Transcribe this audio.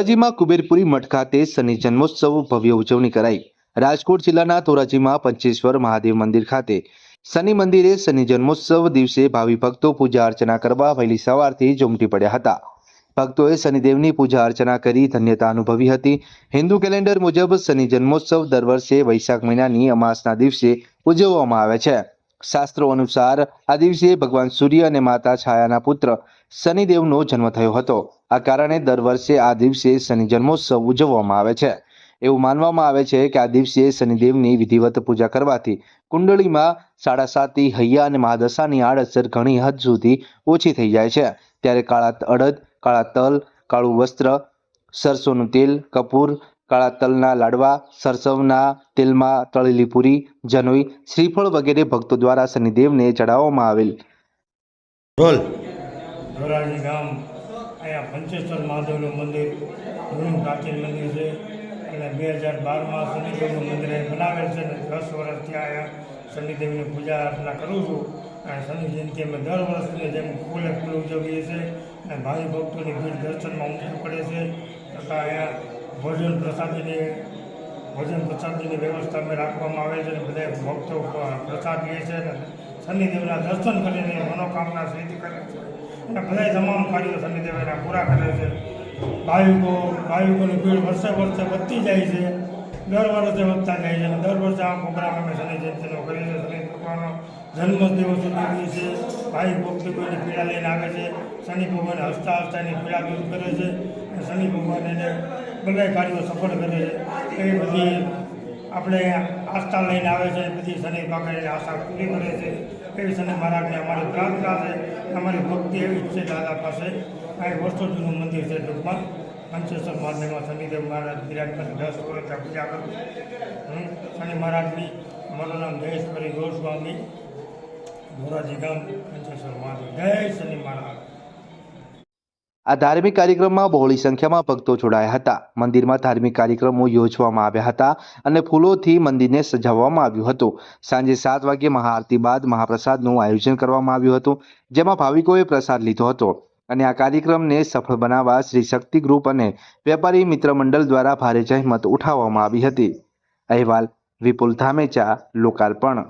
ધોરાજીમાં કુબેરપુરી મઠ ખાતે શનિ જન્મોત્સવ ભવ્ય ઉજવણી કરાઈ. રાજકોટ જિલ્લાના ધોરાજીમાં પંચેશ્વર મહાદેવ મંદિર ખાતે શનિ મંદિરે શનિ જન્મોત્સવ દિવસે ભાવિ ભક્તો પૂજા અર્ચના કરવા વહેલી સવારથી ઝુમટી પડ્યા હતા. ભક્તોએ શનિદેવની પૂજા અર્ચના કરી ધન્યતા અનુભવી હતી. હિન્દુ કેલેન્ડર મુજબ શનિ જન્મોત્સવ દર વર્ષે વૈશાખ મહિનાની અમાસના દિવસે ઉજવવામાં આવે છે. શાસ્ત્રો અનુસાર આ દિવસે ભગવાન સૂર્ય અને માતા છાયાના પુત્ર શનિદેવનો જન્મ થયો હતો. આ કારણે દર વર્ષે આ દિવસે શનિ જન્મોત્સવ ઉજવવામાં આવે છે. એવું માનવામાં આવે છે કે આ દિવસે શનિદેવની વિધિવત પૂજા કરવાથી કુંડળીમાં સાડા સાતી હૈયા અને મહાદશાની આડઅસર ઘણી હદ સુધી ઓછી થઈ જાય છે. ત્યારે કાળા અડદ, કાળા તલ, કાળું વસ્ત્ર, સરસોનું તેલ, કપૂર, કાળા તલના લાડવા, સરસવના તેલમાં તળેલી પૂરી, જનોઈ, શ્રીફળ વગેરે ભક્તો દ્વારા શનિદેવને ચડાવવામાં આવેલ. રોલ. ધોરાજી ગામ, અહીંયા પંચેશ્વર મહાદેવનું મંદિર જૂનું પ્રાચીન મંદિર છે. અને બે હજાર બારમાં શનિદેવનું મંદિર બનાવેલ છે અને દસ વર્ષ ત્યાં અહીંયા શનિદેવની પૂજા અર્ચના કરું છું. અને શનિ જયંતિ અમે દર વર્ષની જેમ ફૂલે ફૂલ ઉજવીએ છીએ અને ભાવિ ભક્તોની ભીડ દર્શનમાં ઉમટી પડે છે. તથા અહીંયા ભોજન પ્રસાદીની ભોજન પ્રસાદીની વ્યવસ્થા અમે રાખવામાં આવે છે અને બધા ભક્તો પ્રસાદ લે છે અને શનિદેવના દર્શન કરીને મનોકામના સિદ્ધ કરે છે. અને બધા તમામ કાર્યો શનિદેવ એના પૂરા કરે છે. ભાવિકો ભાવિકોની ભીડ વર્ષે વર્ષે વધતી જાય છે. દર વર્ષે વધતા જાય છે અને દર વર્ષે આ પ્રોગ્રામ અમે શનિ જયંતિનો કરીએ છીએ. શનિ ભગવાનનો જન્મ દિવસ ઉજવીએ છીએ. ભાઈ ભક્તિ કોઈની પીડા લઈને આવે છે. શનિ ભગવાન હસતા હસતા એની પીડા દૂર કરે છે. અને શનિ ભગવાન એને બધા કાર્યો સફળ કરે છે. એ બધી આપણે આસ્થા લઈને આવે છે, બધી શનિ ભગવાન એની આશા પૂરી કરે છે. એવી શનિ મહારાજને અમારી પ્રાર્થના છે અમારી ભક્તિ એવી જ છે દાદા પાસે. આ વર્ષો જૂનું મંદિર છે ટૂંકમાં. પંચેશ્વર મહાદેવમાં શનિદેવ મહારાજ બિરાજમાન દસ વર્ષ પૂજા કરું. હું શનિ મહારાજની મારું નામ જયેશભાઈ ગોસ્વામી. મોરાજી ગામ પંચેશ્વર મહાદેવ જય શનિ મહારાજ. આ ધાર્મિક કાર્યક્રમમાં બહોળી સંખ્યામાં ભક્તો જોડાયા હતા. મંદિરમાં ધાર્મિક કાર્યક્રમો યોજવામાં આવ્યા હતા અને ફૂલોથી મંદિરને સજાવવામાં આવ્યું હતું. સાંજે સાત વાગ્યે મહાઆરતી બાદ મહાપ્રસાદનું આયોજન કરવામાં આવ્યું હતું, જેમાં ભાવિકોએ પ્રસાદ લીધો હતો. અને આ કાર્યક્રમને સફળ બનાવવા શ્રી શક્તિ ગ્રુપ અને વેપારી મિત્ર મંડળ દ્વારા ભારે જહેમત ઉઠાવવામાં આવી હતી. અહેવાલ વિપુલ ધામેચા, લોકાર્પણ.